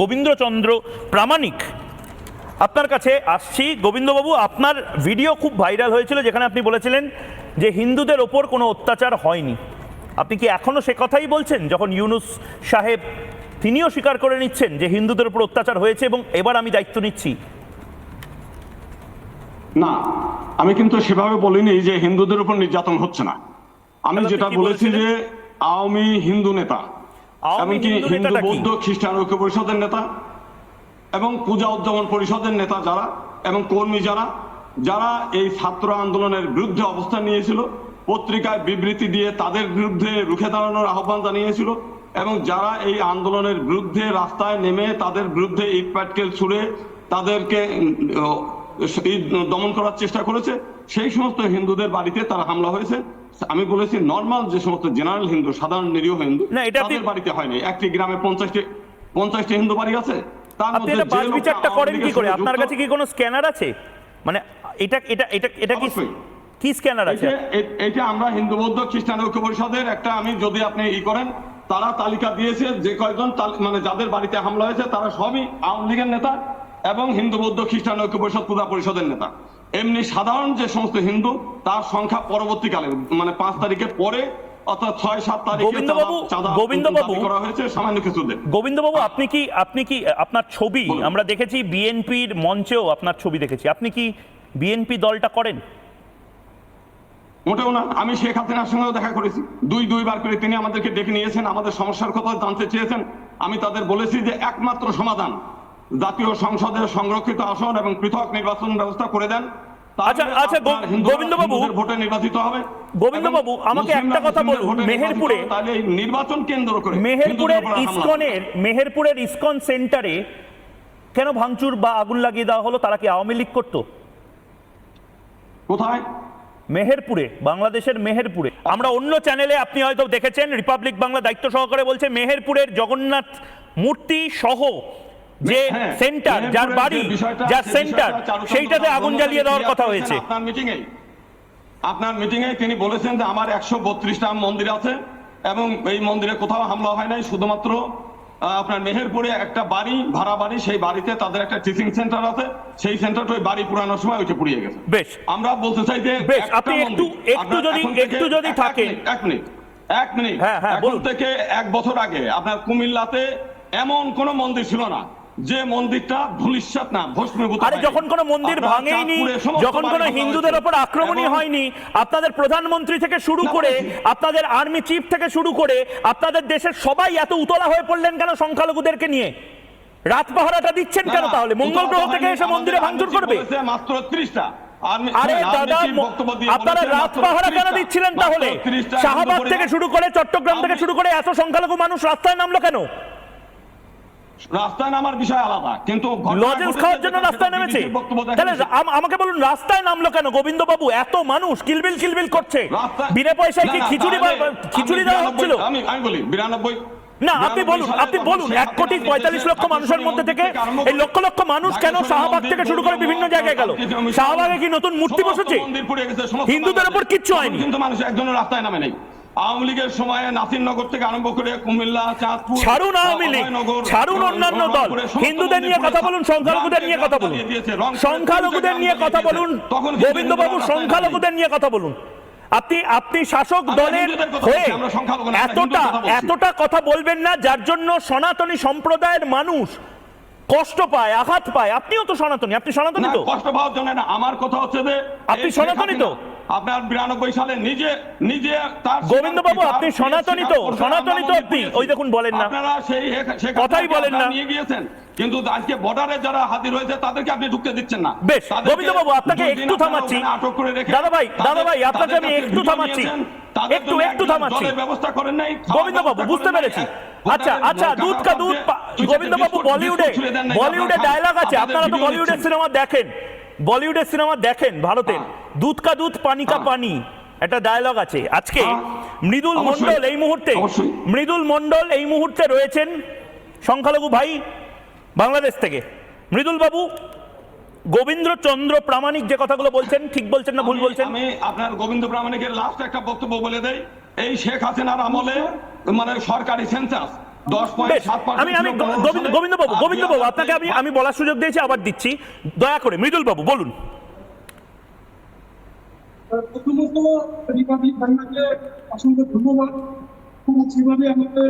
গোবিন্দচন্দ্র প্রামাণিক। আপনার কাছে আসছি। গোবিন্দবাবু আপনার ভিডিও খুব ভাইরাল হয়েছিল যেখানে আপনি বলেছিলেন যে হিন্দুদের ওপর কোনো অত্যাচার হয়নি। আপনি কি এখনও সে কথাই বলছেন? যখন ইউনুস সাহেব তিনিও স্বীকার করে নিচ্ছেন যে হিন্দুদের উপর অত্যাচার হয়েছে এবং এবার আমি দায়িত্ব নিচ্ছি। না আমি কিন্তু সেভাবে বলিনি যে হিন্দুদের উপর নির্যাতন হচ্ছে না। আমি যেটা বলেছি যে আওয়ামী হিন্দু নেতা এমনকি হিন্দু বৌদ্ধ খ্রিস্টান ঐক্য পরিষদের নেতা এবং পূজা উদযাপন পরিষদের নেতা যারা এবং কর্মী যারা যারা এই ছাত্র আন্দোলনের বিরুদ্ধে অবস্থান নিয়েছিল পত্রিকায় বিবৃতি দিয়ে তাদের বিরুদ্ধে রুখে দাঁড়ানোর আহ্বান জানিয়েছিল এবং যারা এই আন্দোলনের বিরুদ্ধে রাস্তায় নেমে তাদের বিরুদ্ধে ইট পাটকেল ছুড়ে তাদেরকে দমন করার চেষ্টা করেছে সেই সমস্ত হিন্দুদের বাড়িতে তারা হামলা হয়েছে। আমি বলেছি নর্মাল যে সমস্ত জেনারেল হিন্দু সাধারণ নিরীহ হিন্দু এটা তাদের বাড়িতে হয়নি। একটি গ্রামে পঞ্চাশটি পঞ্চাশটি হিন্দু বাড়ি আছে তার মধ্যে বাস বিচারটা করেন কি করে? আপনার কাছে কি কোনো স্ক্যানার আছে? মানে এটা এটা এটা এটা কি কি স্ক্যানার আছে? এইটা আমরা হিন্দু বৌদ্ধ খ্রিস্টান ঐক্য পরিষদের একটা আমি যদি আপনি ই করেন তারা তালিকা দিয়েছে যে কয়জন মানে যাদের বাড়িতে হামলা হয়েছে তারা সবই আওয়ামী লীগের নেতা এবং হিন্দু বৌদ্ধ খ্রিস্টান ঐক্য পরিষদ পূজা পরিষদের নেতা। এমনি সাধারণ যে সমস্ত হিন্দু তার সংখ্যা পরবর্তীকালে মানে পাঁচ তারিখের পরে অর্থাৎ ছয় সাত তারিখে গোবিন্দবাবু, গোবিন্দবাবু, করা হয়েছে সামান্য কিছুদের গোবিন্দবাবু আপনি কি আপনি কি আপনার ছবি আমরা দেখেছি বিএনপির মঞ্চেও আপনার ছবি দেখেছি। আপনি কি বিএনপি দলটা করেন? মোটেও না। আমি শেখ হাসিনার সঙ্গেও দেখা করেছি। দুই দুইবার করে তিনি আমাদেরকে ডেকে নিয়েছেন আমাদের সমস্যার কথা জানতে চেয়েছেন। আমি তাদের বলেছি যে একমাত্র সমাধান জাতীয় সংসদের সংরক্ষিত আসন এবং পৃথক নির্বাচন ব্যবস্থা করে দেন। আচ্ছা, আচ্ছা, গো- আপনার হিন্দুরা গোবিন্দবাবু, ভোটে নির্বাচিত হবে। গোবিন্দবাবু, আমাকে একটা কথা বলুন, মেহেরপুরে- হবে, তাহলে এই নির্বাচন কেন্দ্র করে মেহেরপুরের হিন্দুদের উপর হামলা হবে। ইসকনের মেহেরপুরের ইসকন সেন্টারে কেন ভাঙচুর বা আগুন লাগিয়ে দেওয়া হলো তারা কি আওয়ামী লীগ করতো? কোথায়? মেহেরপুরে বাংলাদেশের মেহেরপুরে। আমরা অন্য চ্যানেলে আপনি হয়তো দেখেছেন রিপাবলিক বাংলা দায়িত্ব সহকারে বলছে মেহেরপুরের জগন্নাথ মূর্তি সহ যে হ্যাঁ, সেন্টার যার বাড়ি যার সেন্টার সেইটাতে আগুন জ্বালিয়ে দেওয়ার কথা হয়েছে। আপনার মিটিং এ আপনার মিটিং এ তিনি বলেছেন যে আমার একশো বত্রিশটা মন্দির আছে এবং এই মন্দিরে কোথাও হামলা হয় নাই। শুধুমাত্র আপনার মেহেরপুরে একটা বাড়ি ভাড়া বাড়ি সেই বাড়িতে তাদের একটা টিচিং সেন্টার আছে। সেই সেন্টারটা ওই বাড়ি পুরানোর সময় ওইটা পুড়িয়ে গেছে। বেশ। আমরা বলতে চাই যে বেশ, আপনি একটু- একটু যদি- একটু যদি থাকেন। মিনিট, এক মিনিট এক মিনিট। হ্যাঁ, হ্যাঁ, এখন থেকে এক বছর আগে আপনার কুমিল্লাতে এমন কোন মন্দির ছিল না যে মন্দিরটা ধুলিশ্বাত না ভস্মীভূত আরে যখন কোনো মন্দির ভাঙেইনি যখন কোনো হিন্দুদের। ওপর আক্রমণই হয়নি আপনাদের প্রধানমন্ত্রী থেকে শুরু করে আপনাদের আর্মি চিফ থেকে শুরু করে আপনাদের দেশের সবাই এত উতলা হয়ে পড়লেন কেন সংখ্যালঘুদেরকে নিয়ে? রাত পাহারাটা দিচ্ছেন কেন তাহলে? মঙ্গল গ্রহ থেকে এসে মন্দিরে ভাঙচুর করবে? মাত্র 30টা আর্মি- আরে হ্যাঁ, দাদা আপনারা রাত পাহারা কেন দিচ্ছিলেন তাহলে? 30টা শাহবাগ থেকে শুরু করে চট্টগ্রাম থেকে শুরু করে এত সংখ্যালঘু মানুষ রাস্তায় নামলো কেন? রাস্তায় নামার বিষয় আলাদা কিন্তু লজেন্স খাওয়ার জন্য রাস্তায় নেমেছে। তাহলে আমাকে বলুন রাস্তায় নামলো কেন? গোবিন্দ বাবু এত মানুষ কিলবিল কিলবিল করছে। বিনা পয়সায় কি খিচুড়ি খিচুড়ি দেওয়া হচ্ছিল? আমি আমি বলি বিরানব্বই না আপনি বলুন আপনি বলুন এক কোটি পঁয়তাল্লিশ লক্ষ মানুষের মধ্যে থেকে এই লক্ষ লক্ষ মানুষ কেন শাহবাগ থেকে শুরু করে বিভিন্ন জায়গায় গেল? শাহবাগে কি নতুন মূর্তি বসেছে? হিন্দুদের ওপর কিচ্ছু হয়নি। কিন্তু মানুষ একজনের রাস্তায় নামে নেই। আওয়ামী লীগের সময়ে নাসিরনগর থেকে আরম্ভ করে কুমিল্লা চাঁদপুর ছাড়ুন আওয়ামী লীগ ছাড়ুন অন্যান্য দল। হিন্দুদের নিয়ে কথা বলুন সংখ্যালঘুদের নিয়ে কথা বলুন। সংখ্যালঘুদের নিয়ে কথা বলুন তখন গোবিন্দবাবু সংখ্যালঘুদের নিয়ে কথা বলুন। আপনি আপনি শাসক দলের হয়ে এতটা এতটা কথা বলবেন না যার জন্য সনাতনী সম্প্রদায়ের মানুষ কষ্ট পায় আঘাত পায়। আপনিও তো সনাতনী আপনি সনাতনী তো। কষ্ট পাওয়ার জন্য না আমার কথা হচ্ছে যে আপনি সনাতনী তো? আপনার বিরানব্বই সালে নিজে নিজে তার গোবিন্দবাবু, আপনি সনাতনী তো? সনাতনী তো আপনি? ওই দেখুন বলেন না। আপনারা সেই কথাই বলেন না। নিয়ে গিয়েছেন। কিন্তু আজকে বর্ডারে যারা হাজির হয়েছে তাদেরকে আপনি ঢুকতে দিচ্ছেন না। বেশ গোবিন্দবাবু আপনাকে একটু থামাচ্ছি। আটক করে রেখে দাদা ভাই দাদা ভাই আপনাকে আমি একটু থামাচ্ছি। একটু একটু থামাচ্ছি। ব্যবস্থা করেন নাই। গোবিন্দবাবু বুঝতে পেরেছি। আচ্ছা আচ্ছা দুধ কা দুধ গোবিন্দবাবু বলিউডে বলিউডে ডায়লগ আছে। আপনারা তো বলিউডের সিনেমা দেখেন। বলিউডের সিনেমা দেখেন ভারতের। হ্যাঁ। দুধ কা দুধ পানি কা হ্যাঁ। পানি। একটা ডায়লগ আছে। আজকে হ্যাঁ। মৃদুল মন্ডল এই মুহূর্তে মৃদুল মন্ডল এই মুহূর্তে রয়েছেন সংখ্যালঘু ভাই বাংলাদেশ থেকে। মৃদুল বাবু প্রামাণিক যে কথাগুলো বলছেন ঠিক বলছেন না ভুল বলছেন? আমি আপনার গোবিন্দ প্রামাণিকের লাস্ট একটা বক্তব্য বলে দেই। এই শেখ হাসিনার আমলে মানে সরকারি সেন্সাস আমি আমি গোবিন্দ বাবু গোবিন্দ বাবু আপনাকে আমি আমি বলার সুযোগ দিয়েছি আবার দিচ্ছি। দয়া করে মৃদুল বাবু বলুন। প্রথমত রিপাবলিক বাংলাকে অসংখ্য ধন্যবাদ। যেভাবে আমাদের